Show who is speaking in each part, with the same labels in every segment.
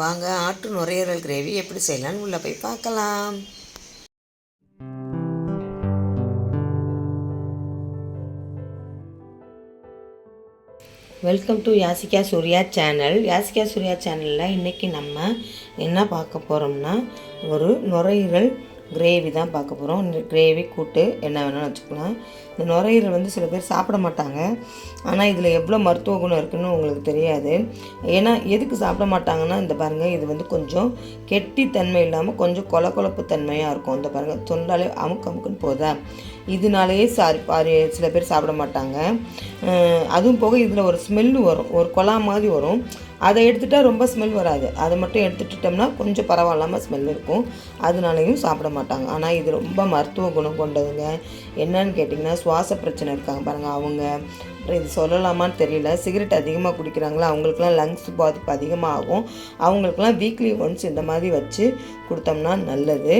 Speaker 1: வாங்க ஆட்டு நுரையீரல் கிரேவி எப்படி செய்யலாம்னு உள்ளே போய் பார்க்கலாம். Welcome to Yashika Surya channel Yashika Surya சேனலில் இன்றைக்கி நம்ம என்ன பார்க்க போகிறோம்னா ஒரு நுரையீரல் கிரேவி தான் பார்க்க போகிறோம் கிரேவி கூட்டு என்ன வேணாலும் வச்சுக்கலாம். இந்த நுரையீரல் வந்து சில பேர் சாப்பிட மாட்டாங்க. ஆனால் இதில் எவ்வளோ மருத்துவ குணம் இருக்குன்னு உங்களுக்கு தெரியாது. ஏன்னா எதுக்கு சாப்பிட மாட்டாங்கன்னா இந்த பாருங்கள் இது வந்து கொஞ்சம் கெட்டித்தன்மை இல்லாமல் கொஞ்சம் கொல கொழப்பு தன்மையாக இருக்கும். இந்த பாருங்கள் தொண்டாலே அமுக்கு அமுக்குன்னு போதா? இதனாலேயே சாரி பாரி சில பேர் சாப்பிட மாட்டாங்க. அதுவும் போக இதில் ஒரு ஸ்மெல்லு வரும். ஒரு கொலா மாதிரி வரும். அதை எடுத்துட்டால் ரொம்ப ஸ்மெல் வராது. அதை மட்டும் எடுத்துட்டோம்னா கொஞ்சம் பரவாயில்லாமல் ஸ்மெல் இருக்கும். அதனாலையும் சாப்பிட மாட்டாங்க. ஆனால் இது ரொம்ப மருத்துவ குணம் கொண்டதுங்க. என்னன்னு கேட்டிங்கன்னா சுவாச பிரச்சனை இருக்காங்க பாருங்கள் அவங்க. அப்புறம் இது சொல்லலாமான்னு தெரியல. சிகரெட் அதிகமாக குடிக்கிறாங்களா? அவங்களுக்குலாம் லங்ஸ் பாதிப்பு அதிகமாக ஆகும் அவங்களுக்குலாம் வீக்லி ஒன்ஸ் இந்த மாதிரி வச்சு கொடுத்தோம்னா நல்லது.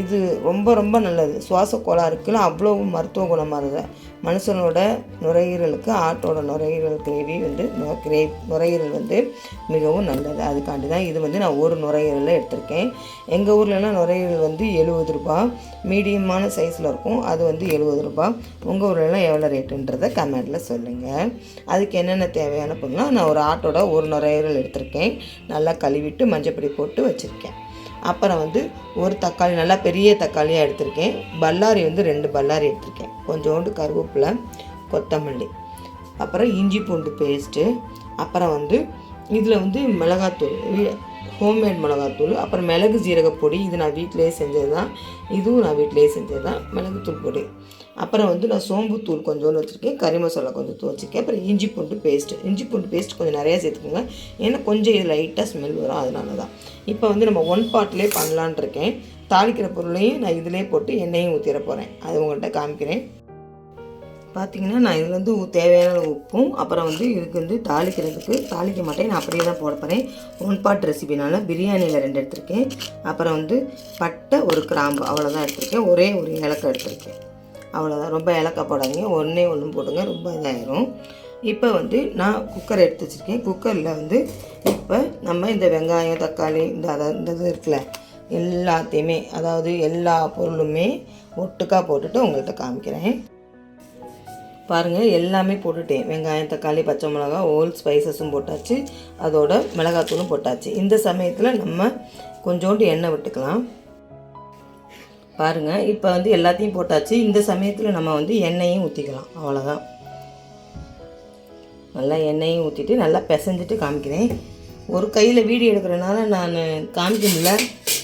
Speaker 1: இது ரொம்ப ரொம்ப நல்லது. சுவாச கோளாறுக்குலாம் அவ்வளோ மருத்துவ குணமாக இருக்குது மனுஷனோட நுரையீரலுக்கு ஆட்டோட நுரையீரல் கிரேவி வந்து கிரே நுரையீரல் வந்து மிகவும் நல்லது. அதுக்காண்டி தான் இது வந்து நான் ஒரு நுரையீரலில் எடுத்திருக்கேன். எங்கள் ஊர்லலாம் நுரையீரல் வந்து எழுபது ரூபா. மீடியமான சைஸில் இருக்கும். அது வந்து எழுபது ரூபா. உங்கள் ஊர்லலாம் எவ்வளோ ரேட்டுன்றதை கமெண்ட்டில் சொல்லுங்கள் அதுக்கு என்னென்ன தேவையான பொருள்னா நான் ஒரு ஆட்டோட ஒரு நுரையீரல் எடுத்திருக்கேன். நல்லா கழுவிட்டு மஞ்சப்பொடி போட்டு வச்சுருக்கேன். அப்புறம் வந்து ஒரு தக்காளி நல்லா பெரிய தக்காளியாக எடுத்திருக்கேன். பல்லாரி வந்து ரெண்டு பல்லாரி எடுத்திருக்கேன். கொஞ்சோண்டு கருவேப்பிலை கொத்தமல்லி அப்புறம் இஞ்சி பூண்டு பேஸ்ட்டு அப்புறம் வந்து இதில் வந்து மிளகாத்தூள் ஹோம்மேட் மிளகாத்தூள் அப்புறம் மிளகு ஜீரகப்பொடி இது நான் வீட்டிலேயே செஞ்சது தான் இதுவும் நான் வீட்டிலேயே செஞ்சது தான் மிளகுத்தூள் பொடி. அப்புறம் வந்து நான் சோம்புத்தூள் கொஞ்சோண்டு வச்சுருக்கேன் கறி மசாலா கொஞ்சம் தூள் வச்சுருக்கேன் அப்புறம் இஞ்சி பூண்டு பேஸ்ட்டு இஞ்சி பூண்டு பேஸ்ட் கொஞ்சம் நிறையா சேர்த்துக்கோங்க ஏன்னா கொஞ்சம் இது லைட்டாக ஸ்மெல் வரும் அதனால தான் இப்போ வந்து நம்ம ஒன் பாட்டிலே பண்ணலான் இருக்கேன். தாளிக்கிற பொருளையும் நான் இதிலே போட்டு எண்ணெயும் ஊற்றிட போகிறேன் அது உங்கள்கிட்ட காமிக்கிறேன். பார்த்தீங்கன்னா நான் இதில் வந்து தேவையான உப்பும் அப்புறம் வந்து இதுக்கு வந்து தாளிக்கிறதுக்கு தாளிக்க மாட்டேன். நான் அப்படியே தான் போட போகிறேன் ஒன் பாட் ரெசிபினால பிரியாணியில் ரெண்டு எடுத்திருக்கேன். அப்புறம் வந்து பட்டை ஒரு கிராம்பு அவ்வளோதான் எடுத்திருக்கேன். ஒரே ஒரு ஏலக்காய் எடுத்திருக்கேன். அவ்வளோதான் ரொம்ப ஏலக்காய் போடாதீங்க. ஒன்றே ஒன்றும் போடுங்க. ரொம்ப இதாயிரும். இப்போ வந்து நான் குக்கர் எடுத்து வச்சுருக்கேன். குக்கரில் வந்து இப்போ நம்ம இந்த வெங்காயம் தக்காளி இந்த அதை இந்த இது இருக்குல்ல எல்லாத்தையுமே அதாவது எல்லா பொருளுமே ஒட்டுக்கா போட்டுட்டு உங்கள்கிட்ட காமிக்கிறேன். பாருங்கள் எல்லாமே போட்டுட்டேன். வெங்காயம் தக்காளி பச்சை மிளகா ஓல் ஸ்பைசஸும் போட்டாச்சு. அதோட மிளகாத்தூளும் போட்டாச்சு. இந்த சமயத்தில் நம்ம கொஞ்சோண்டு எண்ணெய் விட்டுக்கலாம். பாருங்கள் இப்போ வந்து எல்லாத்தையும் போட்டாச்சு. இந்த சமயத்தில் நம்ம வந்து எண்ணெயும் ஊற்றிக்கலாம் அவ்வளோதான் நல்லா எண்ணெயும் ஊற்றிட்டு நல்லா பிசைஞ்சிட்டு காமிக்கிறேன். ஒரு கையில் வீடியோ எடுக்கிறனால நான் காமிக்க முடியல.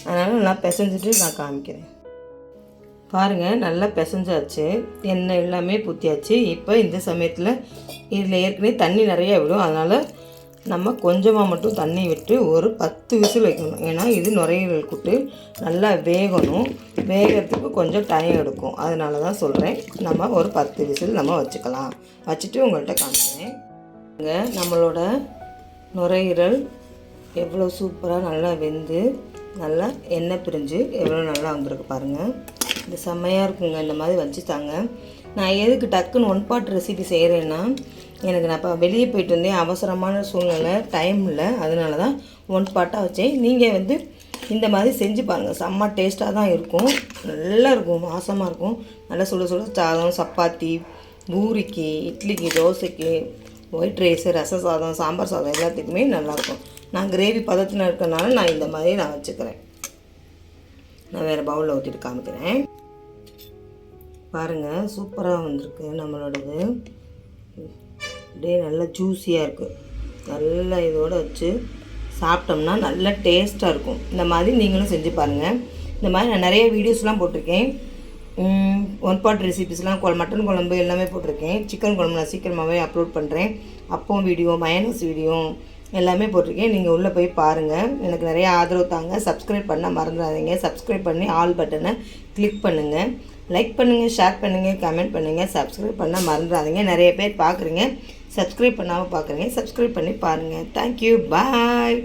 Speaker 1: அதனால் நல்லா பிசைஞ்சிட்டு நான் காமிக்கிறேன். பாருங்கள் நல்லா பிசைஞ்சாச்சு. எண்ணெய் எல்லாமே ஊற்றியாச்சு இப்போ இந்த சமயத்தில் இதில் ஏற்கனவே தண்ணி நிறையா விடும். அதனால் நம்ம கொஞ்சமாக மட்டும் தண்ணி விட்டு ஒரு பத்து விசில் வைக்கணும். ஏன்னா இது நுரையீரல் கூட்டு. நல்லா வேகணும். வேகிறதுக்கு கொஞ்சம் டைம் எடுக்கும். அதனால தான் சொல்கிறேன் நம்ம ஒரு பத்து விசில் நம்ம வச்சுக்கலாம். வச்சுட்டு உங்கள்கிட்ட காமிக்கிறேன். இங்கே நம்மளோட நுரையீரல் எவ்வளோ சூப்பராக நல்லா வெந்து நல்லா எண்ணெய் பிரிஞ்சு எவ்வளோ நல்லா வந்திருக்கு பாருங்கள் இது செம்மையாக இருக்குங்க இந்த மாதிரி வச்சு தாங்க. நான் எதுக்கு டக்குன்னு ஒன் பாட் ரெசிபி செய்கிறேன்னா எனக்கு நான் இப்போ வெளியே போயிட்டு வந்தேன் அவசரமான சூழ்நிலை டைம் இல்லை. அதனால தான் ஒன் பாட்டாக வச்சேன். நீங்கள் வந்து இந்த மாதிரி செஞ்சு பாருங்கள் செம்ம டேஸ்ட்டாக தான் இருக்கும். நல்லா இருக்கும் மாசமாக இருக்கும். நல்லா சுட சுட சாதம் சப்பாத்தி பூரிக்கு இட்லிக்கு தோசைக்கு ஒயிட் ரைஸு ரச சாதம் சாம்பார் சாதம் எல்லாத்துக்குமே நல்லாயிருக்கும் நான் கிரேவி பதத்தில் இருக்கறனால நான் இந்த மாதிரி நான் வச்சுக்கிறேன். நான் வேறு பவுலில் ஊற்றிட்டு காமிக்கிறேன். பாருங்கள் சூப்பராக வந்திருக்கு நம்மளோடது. அப்படியே நல்லா ஜூஸியாக இருக்குது நல்லா இதோடு வச்சு சாப்பிட்டோம்னா நல்ல டேஸ்ட்டாக இருக்கும். இந்த மாதிரி நீங்களும் செஞ்சு பாருங்கள் இந்த மாதிரி நான் நிறைய வீடியோஸ்லாம் போட்டிருக்கேன். ஒன் பாட் ரெசிபிஸ்லாம் கொ மட்டன் குழம்பு எல்லாமே போட்டிருக்கேன். சிக்கன் குழம்பு நான் சீக்கிரமாகவே அப்லோட் பண்ணுறேன் அப்பம் வீடியோ மயனஸ் வீடியோ எல்லாமே போட்டிருக்கேன். நீங்கள் உள்ளே போய் பாருங்கள் எனக்கு நிறைய ஆதரவு தாங்க. சப்ஸ்கிரைப் பண்ண மறந்துடாதீங்க. சப்ஸ்கிரைப் பண்ணி ஆல் பட்டனை கிளிக் பண்ணுங்கள் லைக் பண்ணுங்கள் ஷேர் பண்ணுங்கள் கமெண்ட் பண்ணுங்கள் சப்ஸ்கிரைப் பண்ண மறந்துடாதீங்க. நிறைய பேர் பார்க்குறீங்க. சப்ஸ்கிரைப் பண்ணாமல் பார்க்குறீங்க. சப்ஸ்கிரைப் பண்ணி பாருங்கள் தேங்க்யூ பாய்